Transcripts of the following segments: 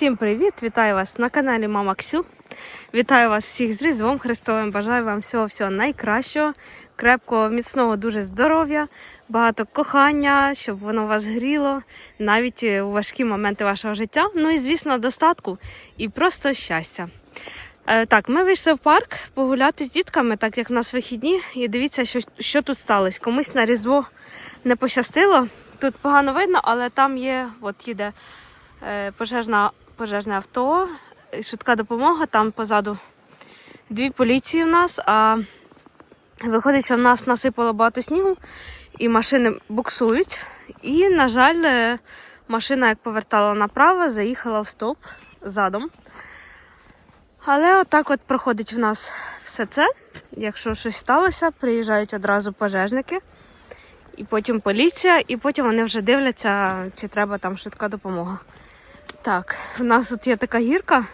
Всім привіт! Вітаю вас на каналі Мама Ксю. Вітаю вас всіх з Різдвом Христовим. Бажаю вам всього всього найкращого, крепкого, міцного, дуже здоров'я, багато кохання, щоб воно вас гріло, навіть у важкі моменти вашого життя. Ну і, звісно, достатку і просто щастя. Е, Так, ми вийшли в парк погуляти з дітками, так як в нас вихідні, і дивіться, що, що тут сталося. Комусь на Різдво не пощастило. Тут погано видно, але там є, от їде е, пожежна, пожежне авто, швидка допомога, там позаду дві поліції в нас, а виходить, що в нас насипало багато снігу, і машини буксують. І, на жаль, е, машина, як повертала направо, заїхала в стовп задом. Але отак от проходить в нас все це. Якщо щось сталося, приїжджають одразу пожежники, і потім поліція, і потім вони вже дивляться, чи треба там швидка допомога. Так, у нас тут є така гірка.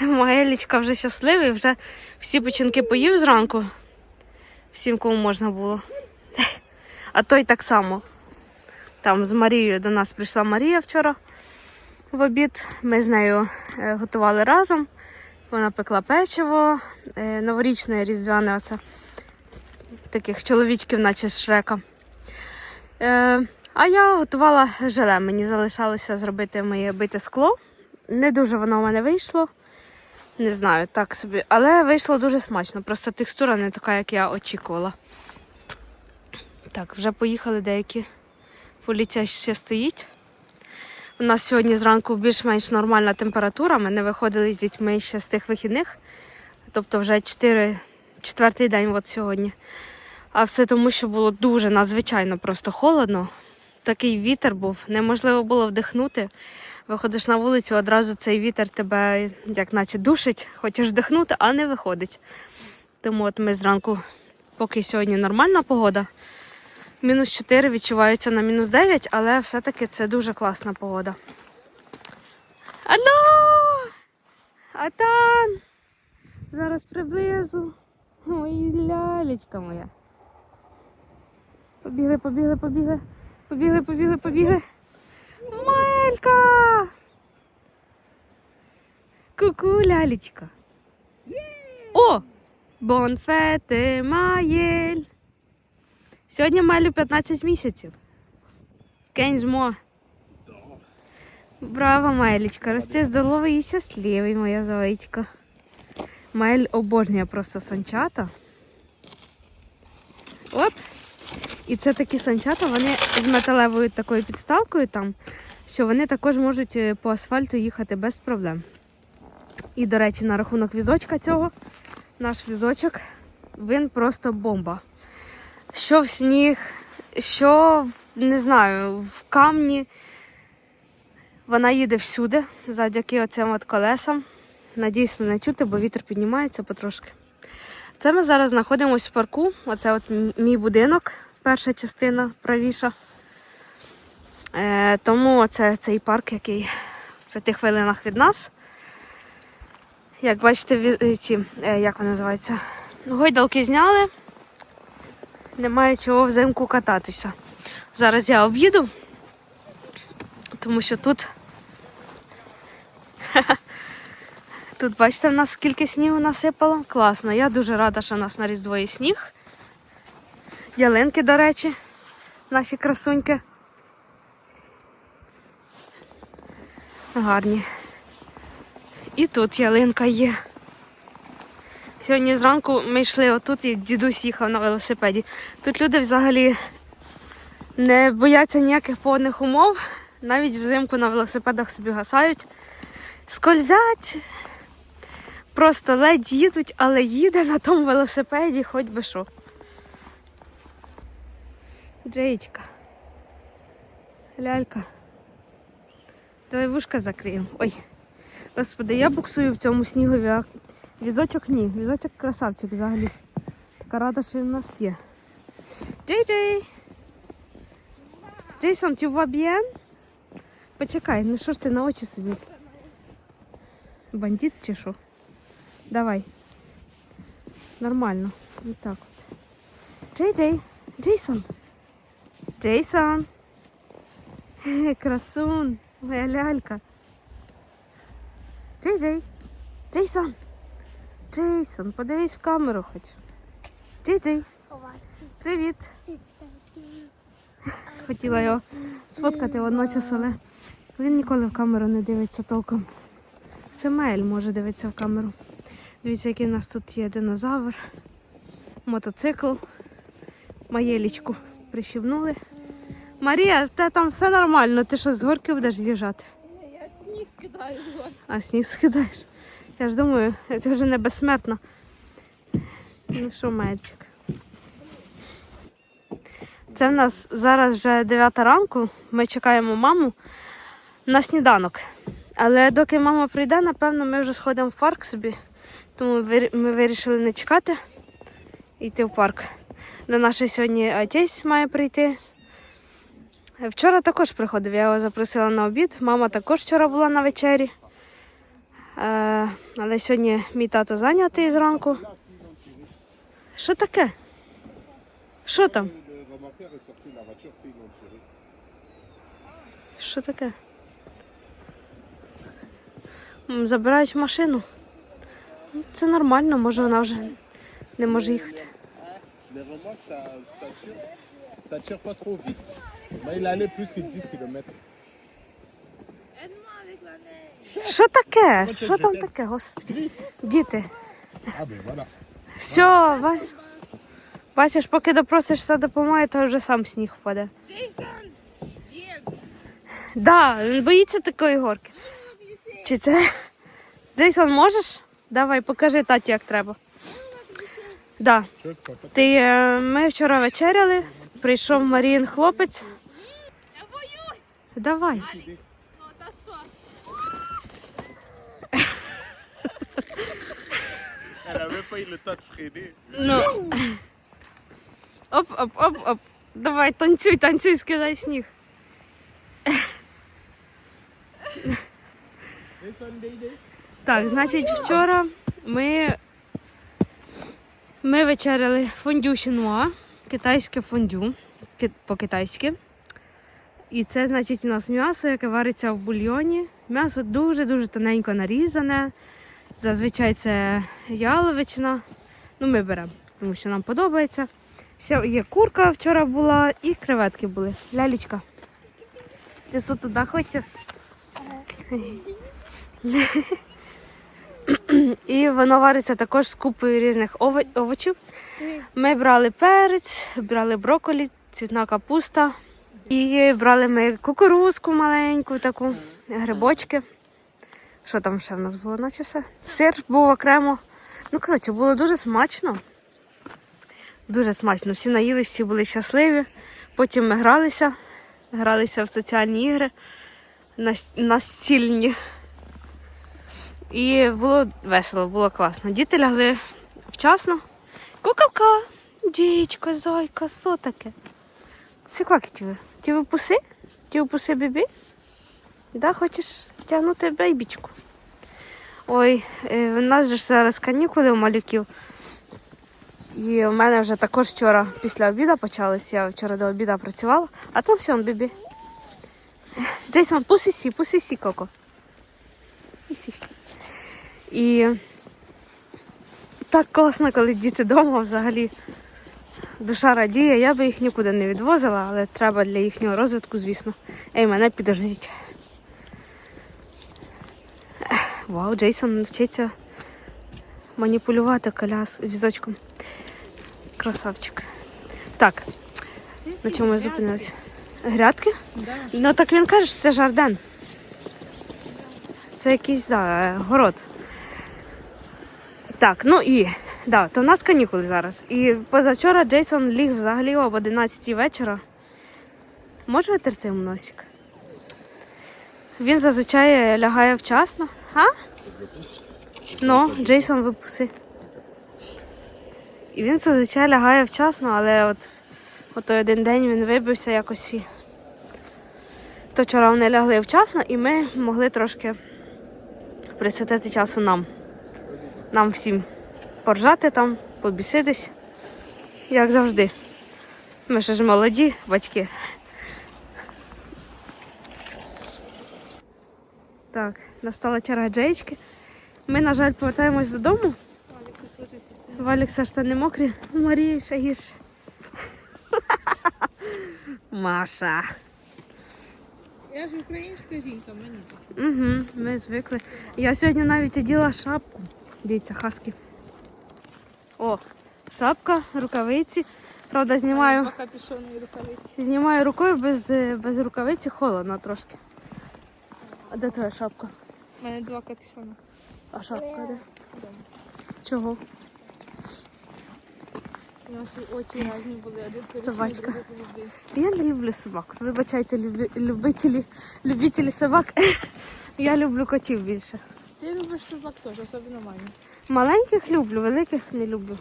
Моя вже щасливий, вже всі печінки поїв зранку. Всім, кому можна було. А той так само. Там з Марією до нас прийшла Марія вчора в обід. Ми з нею е, готували разом. Вона пекла печиво, е, новорічне різдвяне оце. Таких чоловічків, наче з шрека. А я готувала желе. Мені залишалося зробити моє бите скло. Не дуже воно в мене вийшло. Не знаю, так собі. Але вийшло дуже смачно. Просто текстура не така, як я очікувала. Так, вже поїхали деякі. Поліція ще стоїть. У нас сьогодні зранку більш-менш нормальна температура. Ми не виходили з дітьми ще з тих вихідних. Тобто вже 4, четвертий день от сьогодні. А все тому, що було дуже надзвичайно просто холодно. Такий вітер був, неможливо було вдихнути. Виходиш на вулицю, одразу цей вітер тебе як наче душить, хочеш вдихнути, а не виходить. Тому от ми зранку, поки сьогодні нормальна погода, мінус 4 відчувається на мінус 9, але все-таки це дуже класна погода. Алло! Атан! Зараз приблизу. Ой, лялечка моя. Побігли, побігли, побігли. Побігли, побігли, побігли. Малька! Ку-ку, лялечка. О! Бонфети Маєль. Сьогодні Майлю 15 місяців. Кензмо. Браво, Майлечка. Рости здоровий і щасливий, моя зоєчка. Майль обожнює просто санчата. Оп. І це такі санчата, вони з металевою такою підставкою там, що вони також можуть е, по асфальту їхати без проблем. І, до речі, на рахунок візочка цього, наш візочок, він просто бомба. Що в сніг, що, не знаю, в камні. Вона їде всюди завдяки оцим от колесам. Надіюсь, мене чути, бо вітер піднімається потрошки. Це ми зараз знаходимося в парку. Оце от мій будинок, перша частина правіша. Е, тому це цей парк, який в п'яти хвилинах від нас. Як бачите, е, ці, е, як вони називаються? Гойдалки зняли. Немає чого взимку кататися. Зараз я об'їду, тому що тут. Тут, бачите, в нас скільки снігу насипало. Класно. Я дуже рада, що у нас на Різдво сніг. Ялинки, до речі, наші красуньки. Гарні. І тут ялинка є. Сьогодні зранку ми йшли отут і дідусь їхав на велосипеді. Тут люди взагалі не бояться ніяких погодних умов. Навіть взимку на велосипедах собі гасають, скользять, просто ледь їдуть, але їде на тому велосипеді хоч би що. Джеєчка. Лялька. Давай вушка закриємо. Ой. Господи, я буксую в цьому снігові, а візочок ні. Візочок красавчик взагалі. Така рада, що він у нас є. Джей Джей! Джейсон, ти va? Почекай, ну що ж ти на очі собі? Бандит чи що? Давай. Нормально. Ось так от. Джей Джей! Джейсон! Джейсон! Красун! Моя лялька! Джей Джей. Джейсон. Джейсон, подивись в камеру хоч. Джей Джей. Привіт. Хотіла його сфоткати водночас, але він ніколи в камеру не дивиться толком. Це Мель може дивитися в камеру. Дивіться, який в нас тут є динозавр, мотоцикл, маєлічку прищібнули. Марія, тебе там все нормально, ти що з горки будеш з'їжджати? Я сніг скидаю з гор. А сніг скидаєш. Я ж думаю, ти вже не безсмертна. Ну що, Мельчик? Це в нас зараз вже 9 ранку. Ми чекаємо маму на сніданок. Але доки мама прийде, напевно, ми вже сходимо в парк собі. Тому ми вирішили не чекати і йти в парк. До нашої сьогодні отець має прийти. Вчора також приходив, я його запросила на обід. Мама також вчора була на вечері. Е, але сьогодні мій тато зайнятий зранку. Що таке? Що там? Що таке? Забирають машину. Ну, Це нормально, може вона вже не може їхати. Les remorques, ça, ça tire, ça tire pas trop vite. Mais il allait plus que 10 km. Aide-moi avec la neige. Що таке? Що там таке, господи? Діти. Ben voilà. Все, ба- бачиш, поки допросишся допомоги, то вже сам сніг впаде. Джейсон! Да, він боїться такої горки. Чи це? Джейсон, можеш? Давай, покажи таті, як треба. Да. Ти, е, ми вчора вечеряли, прийшов Маріїн хлопець. Я боюсь! Давай. Ну. Оп, оп, оп, оп. Давай, танцюй, танцюй, скидай сніг. Так, значить, вчора ми, ми вечеряли фондю шинуа, китайське фондю по-китайськи. І це, значить, у нас м'ясо, яке вариться в бульйоні. М'ясо дуже-дуже тоненько нарізане. Зазвичай це яловичина. Ну, ми беремо, тому що нам подобається. Ще є курка вчора була і креветки були. Лялічка. Ти що туди хочеш? І воно вариться також з купою різних ово- овочів. Ми брали перець, брали брокколі, цвітна капуста. І брали ми кукурузку маленьку, таку, грибочки. Що там ще в нас було? Наче все. Сир був окремо. Ну, коротше, було дуже смачно. Дуже смачно. Всі наїлись, всі були щасливі. Потім ми гралися, гралися в соціальні ігри нас- настільні. І було весело, було класно. Діти лягли вчасно. Кукавка, дічко, зойка, що таке? Сикваки тебе. Ті випуси? Ті випуси бібі? Да, хочеш тягнути бейбічку? Ой, е, в нас же ж зараз канікули у малюків. І в мене вже також вчора після обіду почались. Я вчора до обіду працювала. А там все, бібі. Джейсон, пусісі, пусісі, Коко. Ісі. І так класно, коли діти вдома взагалі. Душа радіє, я би їх нікуди не відвозила, але треба для їхнього розвитку, звісно. Ей, мене підождіть. Вау, Джейсон вчиться маніпулювати коляс візочком. Красавчик. Так, на чому ми зупинилися? Грядки? Ну так він каже, що це жарден. Це якийсь да, город. Так, ну і да, то в нас канікули зараз. І позавчора Джейсон ліг взагалі об 11 вечора. Може витерти йому носик? Він зазвичай лягає вчасно. А? Ну, Джейсон випуси. І він зазвичай лягає вчасно, але от, от той один день він вибився якось. І... То вчора вони лягли вчасно і ми могли трошки присвятити часу нам. Нам всім поржати там, побіситись, як завжди. Ми ще ж молоді батьки. Так, настала черга Джеєчки. Ми, на жаль, повертаємось додому. В Алекса штани мокрі, у Марії ще гірше. Маша. Я ж українська жінка, мені так. Угу, ми звикли. Я сьогодні навіть оділа шапку. Дивіться, хаски. О, шапка, рукавиці. Правда, знімаю, рукавиці. знімаю рукою без, е, без рукавиці, холодно трошки. А де твоя шапка? У мене два капюшони. А шапка де? Чого? Очі різні були, один Собачка. Я не люблю собак. Вибачайте, любителі, любителі собак. Я люблю котів більше. Ти любиш собак теж, особливо мамі. Маленьких люблю, великих не люблю.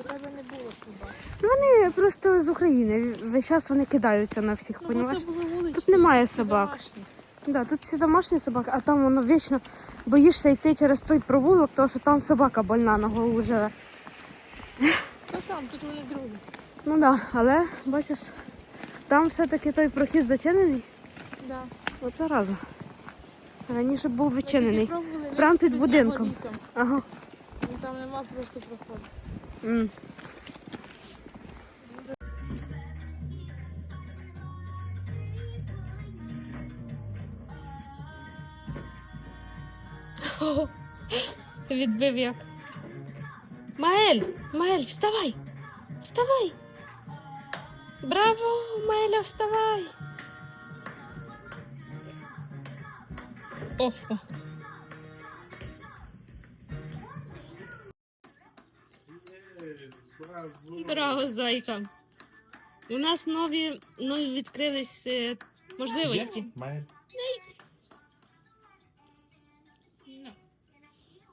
У тебе не було собак. Вони просто з України. Весь час вони кидаються на всіх, Ну, понімаєш? це були вуличні. Тут немає собак. домашні. Да, тут всі домашні собаки, а там воно вічно боїшся йти через той провулок, тому що там собака больна на голову живе. Та там, тут вони другі. Ну так, да, але бачиш, там все-таки той прохід зачинений. Да. От зараза. Раніше був відчинений. тільки пробували Прям під будинком. Ага. Ну, Там нема просто проходу. М. Відбив як. Маель! Маель, вставай! Вставай! Браво, Маеля, вставай! О, о. Браво, зайка. У нас нові, нові відкрились е, можливості.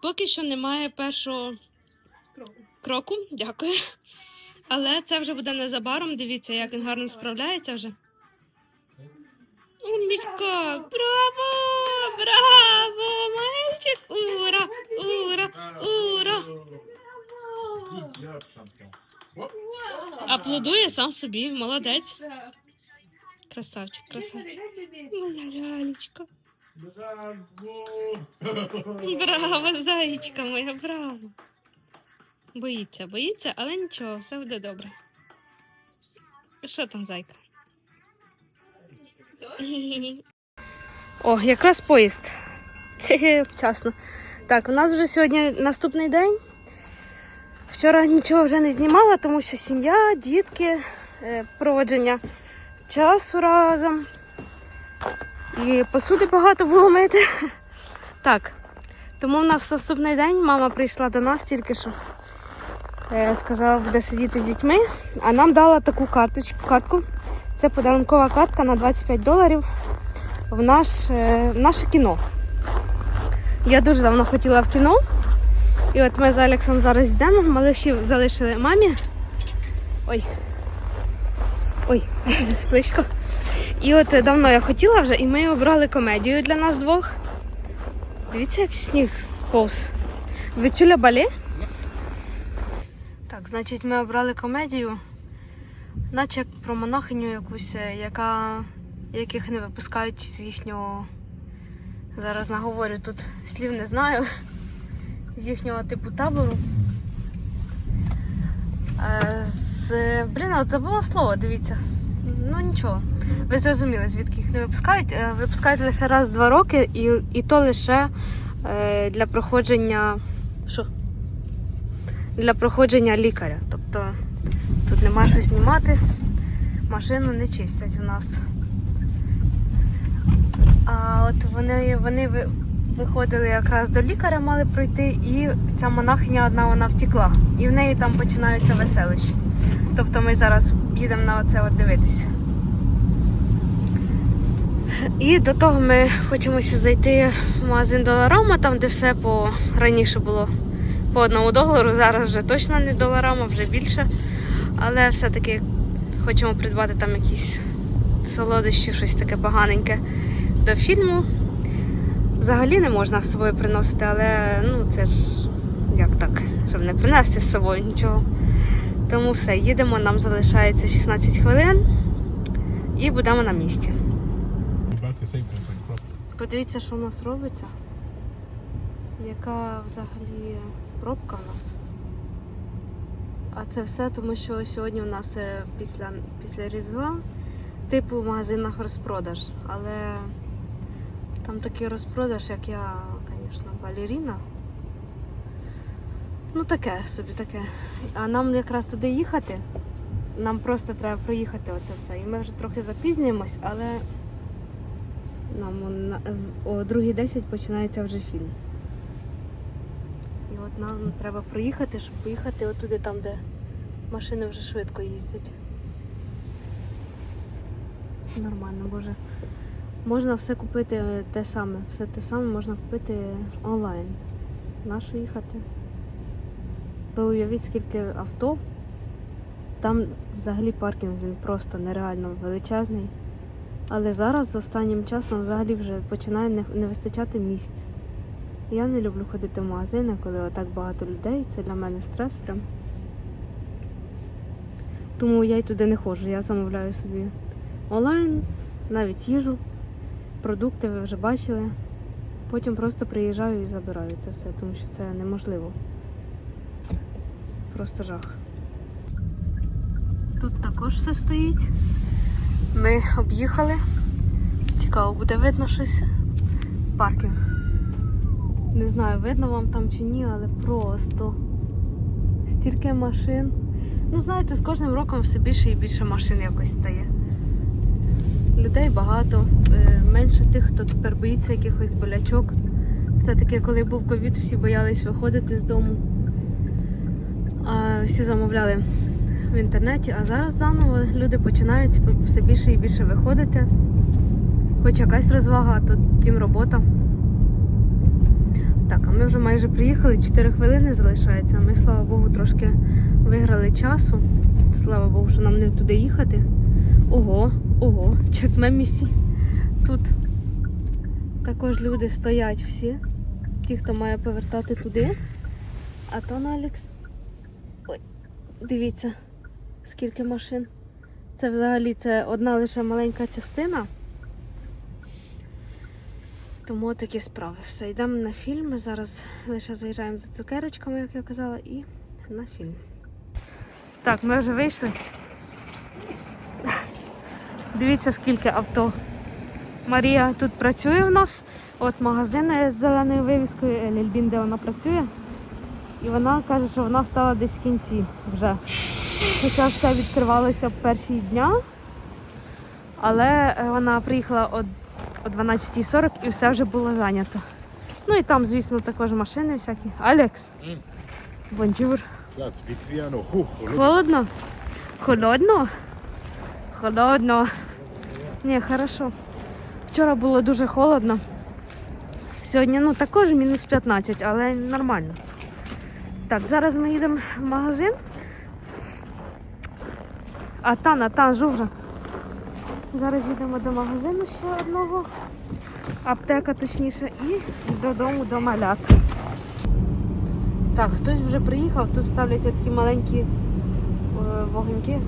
Поки що немає першого Кроку. кроку, дякую. Але це вже буде незабаром. Дивіться, як він гарно справляється вже. Умнічка! Браво! Браво! Мальчик! Ура! Ура! Ура! Аплодує сам собі, молодець. Красавчик, красавчик. Моя лялечка. Браво, зайчика моя, браво. Боїться, боїться, але нічого, все буде добре. Що там, зайка? О, якраз поїзд. Хе-хе, Вчасно. Так, у нас вже сьогодні наступний день. Вчора нічого вже не знімала, тому що сім'я, дітки, е, проводження часу разом. І посуди багато було мити. Так, тому в нас наступний день мама прийшла до нас тільки що. Е, Сказала, буде сидіти з дітьми, а нам дала таку карточку, картку. Це подарункова картка на 25 доларів в, наш, е, в наше кіно. Я дуже давно хотіла в кіно. І от ми з Алексом зараз йдемо. Малишів залишили мамі. Ой. Ой, слишком. І от давно я хотіла вже, і ми обрали комедію для нас двох. Дивіться, як сніг сповз. Ви чули бале? Так, значить, ми обрали комедію, наче як про монахиню якусь, е, яка, яких не випускають з їхнього. Зараз наговорю тут слів не знаю. З їхнього типу табору. Е, З, блін, от забула слово, дивіться. Ну нічого. Ви зрозуміли, звідки їх не випускають. Е, Випускають лише раз в два роки, і, і то лише для проходження. Що? Для проходження лікаря. Тобто тут нема що знімати, машину не чистять у нас. А от вони, вони виходили якраз до лікаря, мали пройти, і ця монахиня одна вона втекла. І в неї там починаються веселищі. Тобто ми зараз їдемо на оце от дивитися. І до того ми хочемо ще зайти в магазин Доларама, там де все по раніше було по одному долару. Зараз вже точно не доларама, вже більше. Але все-таки хочемо придбати там якісь солодощі, щось таке поганеньке до фільму. Взагалі не можна з собою приносити, але ну це ж як так, щоб не принести з собою нічого. Тому все, їдемо, нам залишається 16 хвилин і будемо на місці. Подивіться, що у нас робиться. Яка взагалі пробка у нас. А це все тому, що сьогодні у нас е, після, після Різдва типу в магазинах розпродаж. Але там такий розпродаж, як я, звісно, балеріна. Ну таке собі таке. А нам якраз туди їхати. Нам просто треба проїхати оце все. І ми вже трохи запізнюємось, але нам о 2.10 починається вже фільм. І от нам треба проїхати, щоб поїхати отуди, там, де машини вже швидко їздять. Нормально, боже. Можна все купити те саме. Все те саме можна купити онлайн. Нащо їхати? Ви уявіть, скільки авто. Там взагалі паркінг він просто нереально величезний. Але зараз останнім часом взагалі вже починає не, вистачати місць. Я не люблю ходити в магазини, коли отак багато людей. Це для мене стрес прям. Тому я й туди не ходжу. Я замовляю собі онлайн, навіть їжу, продукти ви вже бачили. Потім просто приїжджаю і забираю це все, тому що це неможливо. Просто жах. Тут також все стоїть. Ми об'їхали. Цікаво, буде видно щось. Паркінг. Не знаю, видно вам там чи ні, але просто стільки машин. Ну, знаєте, з кожним роком все більше і більше машин якось стає. Людей багато, е, менше тих, хто тепер боїться якихось болячок. Все-таки, коли був ковід, всі боялись виходити з дому. А всі замовляли в інтернеті, а зараз заново люди починають все більше і більше виходити. Хоч якась розвага, а то тім робота. Так, а ми вже майже приїхали, 4 хвилини залишається. Ми, слава Богу, трошки виграли часу. Слава Богу, що нам не туди їхати. Ого, ого, чекмемісі. Тут також люди стоять всі. Ті, хто має повертати туди. А то на Алекс. Ой, дивіться, скільки машин. Це взагалі це одна лише маленька частина. Тому такі справи. Все, йдемо на фільм. Ми зараз лише заїжджаємо за цукерочками, як я казала, і на фільм. Так, ми вже вийшли. Дивіться, скільки авто. Марія тут працює в нас. От магазин з зеленою вивіскою Лільбін, де вона працює. І вона каже, що вона стала десь в кінці вже. Хоча все відкривалося в перші дня. Але е, вона приїхала о о 12.40 і все вже було зайнято. Ну і там, звісно, також машини всякі. Алекс. Oh, l'autre. Холодно? Холодно? Холодно. Ні, хорошо. Вчора було дуже холодно. Сьогодні ну також мінус 15, але нормально. Так, зараз ми їдемо в магазин. А тан, а тан, жувра. Зараз їдемо до магазину ще одного. Аптека точніше, і додому до малят. Так, хтось вже приїхав, тут ставлять такі маленькі е, вогоньки,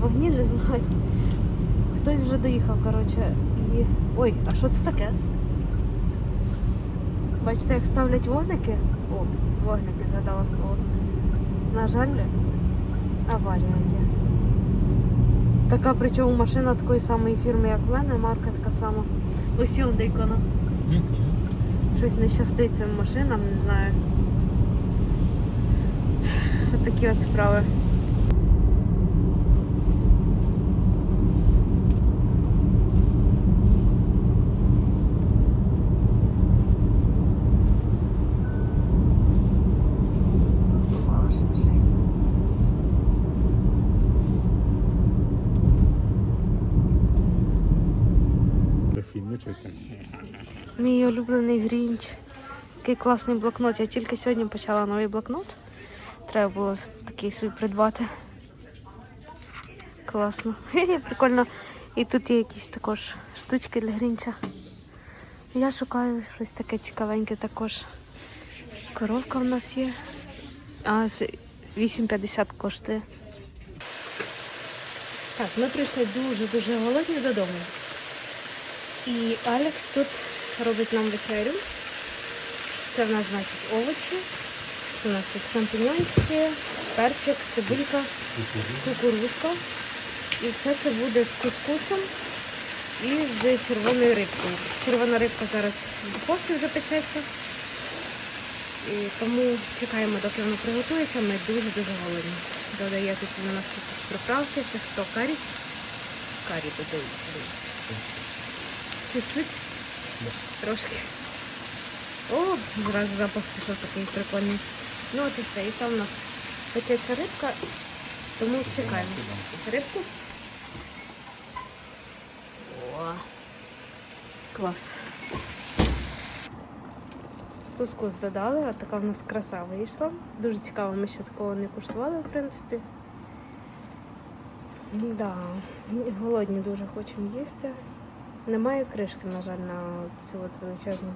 вогні, не знаю. Хтось вже доїхав, коротше. І... Ой, а що це таке? Бачите, як ставлять вогники? О, вогники згадала слово. На жаль, аварія є. Така, причому машина такої самої фірми, як в мене, марка така сама. Ось он де Щось не щастить цим машинам, не знаю. От такі от справи. Боже ж. Vois. Мій улюблений грінч. Який класний блокнот. Я тільки сьогодні почала новий блокнот. Треба було такий собі придбати. Класно. Прикольно. І тут є якісь також штучки для грінча. Я шукаю щось таке цікавеньке також. Коровка в нас є. А, 8,50 коштує. Так, ми прийшли дуже-дуже голодні додому. І Алекс тут робить нам вечерю. Це в нас, значить, овочі. Це у нас тут шампіньончики, перчик, цибулька, кукурузка. І все це буде з кускусом і з червоною рибкою. Червона рибка зараз в духовці вже печеться. І тому чекаємо, доки воно приготується. Ми дуже-дуже голодні. Додає тут у нас приправки, це хто карі. Карі додають. Чуть-чуть. Трошки. О, зразу запах пішов такий прикольний. Ну от і все. І там у нас печеться рибка, тому чекаємо. Рибку. О, клас. Кускус додали, а така в нас краса вийшла. Дуже цікаво, ми ще такого не куштували, в принципі. Да, голодні дуже хочемо їсти. Немає кришки, на жаль, на цю от величезну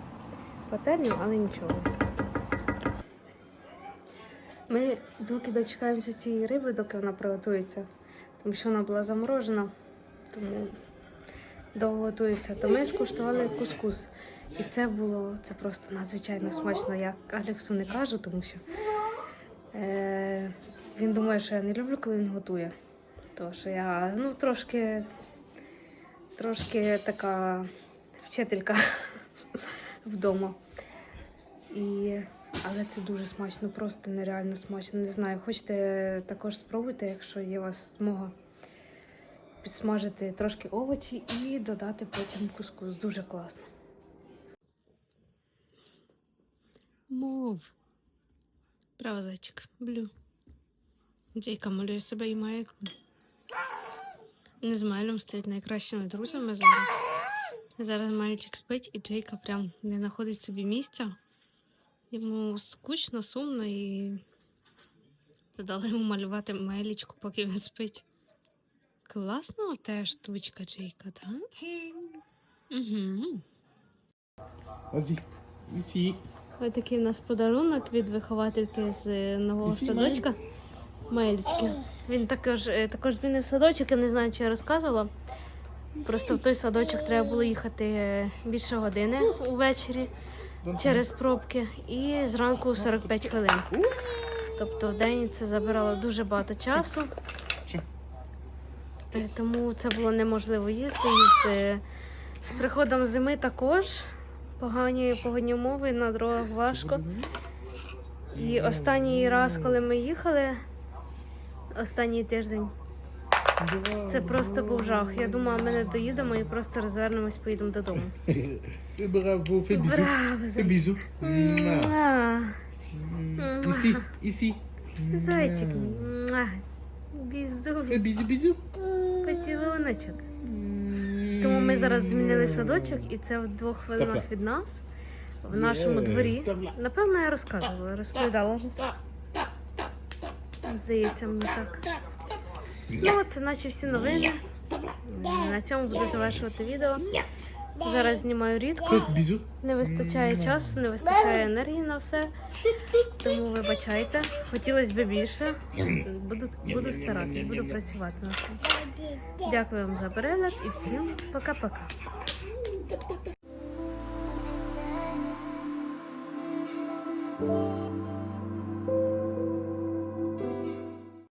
пательню, але нічого. Ми доки дочекаємося цієї риби, доки вона приготується, тому що вона була заморожена, тому довго готується. То ми скуштували кускус. І це було це просто надзвичайно смачно. Я Алексу не кажу, тому що е, він думає, що я не люблю, коли він готує. То що я ну, трошки, трошки така вчителька вдома. І, але це дуже смачно, просто нереально смачно. Не знаю, хочете також спробуйте, якщо є у вас змога підсмажити трошки овочі і додати потім кускус. Дуже класно. Мов. Право, зайчик. Блю. Джейка малює себе і має. Не з Майлем стоять найкращими друзями зараз. Зараз мальчик спить, і Джейка прям не знаходить собі місця. Йому скучно, сумно і задали йому малювати мелічку, поки він спить. Класна у тебе штучка, Джейка, так? Угу. Ось такий в нас подарунок від виховательки з нового садочка. Майлічки. Він також, е, також змінив садочок, я не знаю, чи я розказувала. Просто в той садочок треба було їхати е, більше години увечері через пробки і зранку 45 хвилин. Тобто в день це забирало дуже багато часу. Е, Тому це було неможливо їсти. І з, з приходом зими також погані погодні умови на дорогах важко. І останній раз, коли ми їхали, останній тиждень, це просто був жах. Я думала, ми не доїдемо і просто розвернемось, поїдемо додому. Браво. Mm. Ici, ici. Зайчик. Муа. Бізу, bisous, bisous. поцілуночок. Тому ми зараз змінили садочок, і це в двох хвилинах від нас, в нашому дворі. Напевно, я розказувала, розповідала. Здається, мені так. Ну, це наче всі новини. На цьому буду завершувати відео. Зараз знімаю рідко. Не вистачає часу, не вистачає енергії на все. Тому вибачайте. Хотілося б більше. Буду, буду старатись, буду працювати над цим. Дякую вам за перегляд і всім пока-пока. Thank